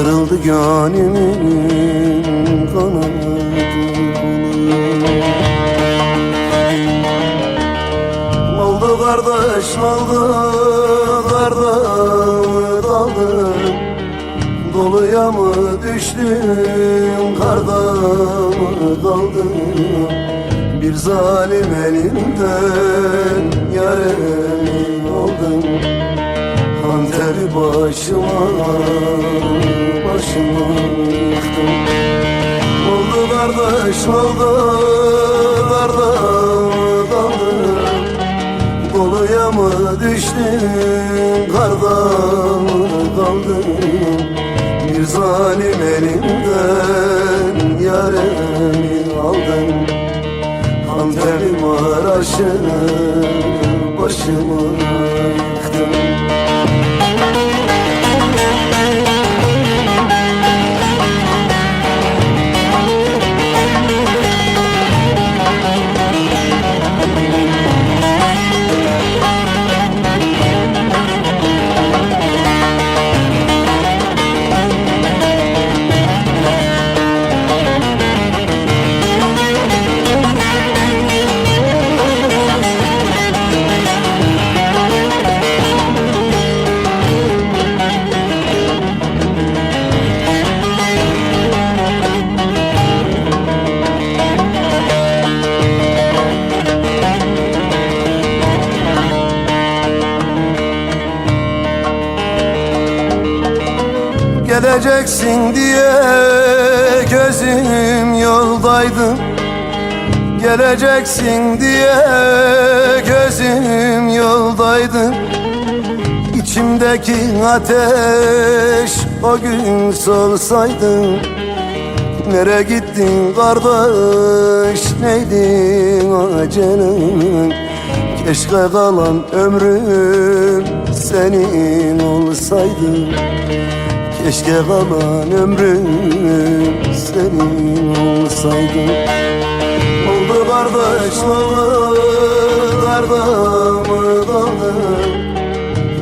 Kırıldı gönlümün kanadı Oldu kardeş oldu kardeş daldım Doluya mı düştüm karda mı kaldım Bir zalim elinden yarem Anteri başıma başıma yıktım Oldu kardeş oldu kardeş daldım. Doluya mı düştüm karda mı kaldım Bir zalim elimden yaremi aldım Antep'im Maraş'ı başıma yıktım Geleceksin diye gözüm yoldaydı. Geleceksin diye gözüm yoldaydı. İçimdeki ateş o gün solsaydı. Nere gittin kardeş neydin acelen Keşke kalan ömrüm senin olsaydı Keşke kalan ömrüm senin olsaydı. Oldu kardeş oldu kardamı kaldım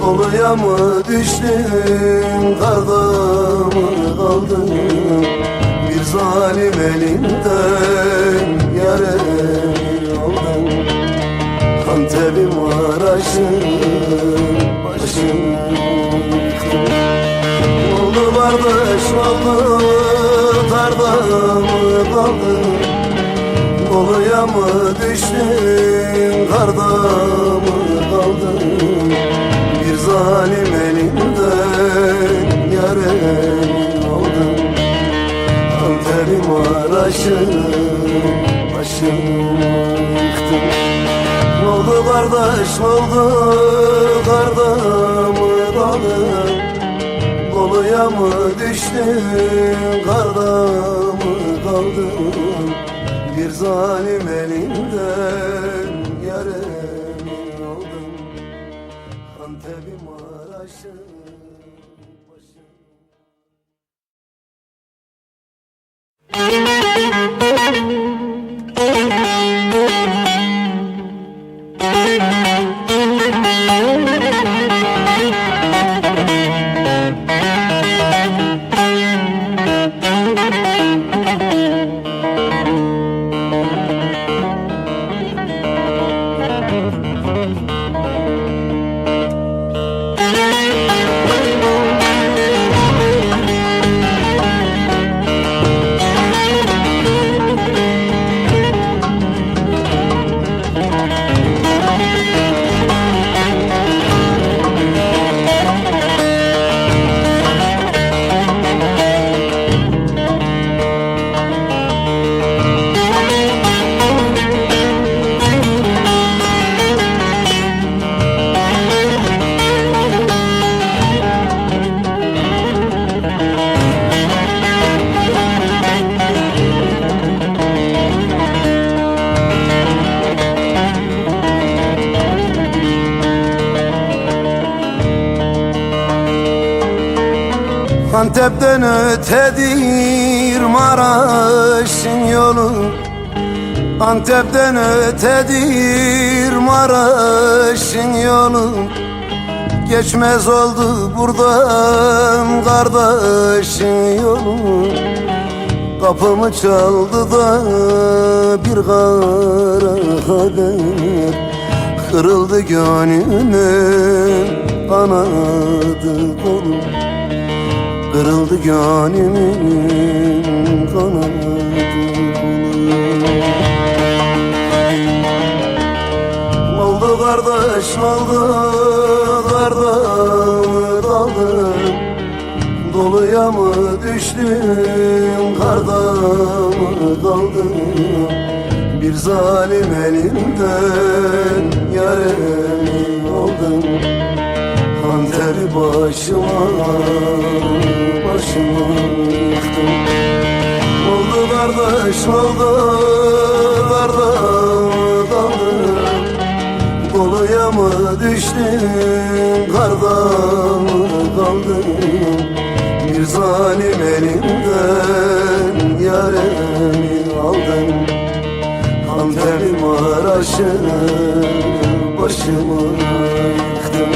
Doluya mı düştüm kardamı kaldım Bir zalim elinden yarem aldım Antep'im Maraş'ım başım mı Koluya mı düştün Karda mı kaldı Bir zalim elinden Yarem aldım Antep'im Maraş'ım Başım yıktım Oldu kardeş oldu? Karda mı kaldı Koluya mı düştün karda zalim elinden yarım oldum. Antep'im Maraş'ım Música Antep'ten ötedir Maraş'ın yolu. Antep'ten ötedir Maraş'ın yolu. Geçmez oldu buradan kardeşin yolu. Kapımı çaldı da bir kara haber Kırıldı gönlümün kanadı kolum Kırıldı gönlümün kanadı Oldu kardeş oldu kardeş kaldım Doluya mı düştüm karda mı kaldım Bir zalim elinden yarem oldum Hanter başıma başıma yıktım Oldu kardeş oldu kardeş kaldım Doluya mı düştüm kardan kaldım Bir zalim elimden yaremi aldım Antep'im Maraş'ı başıma yıktım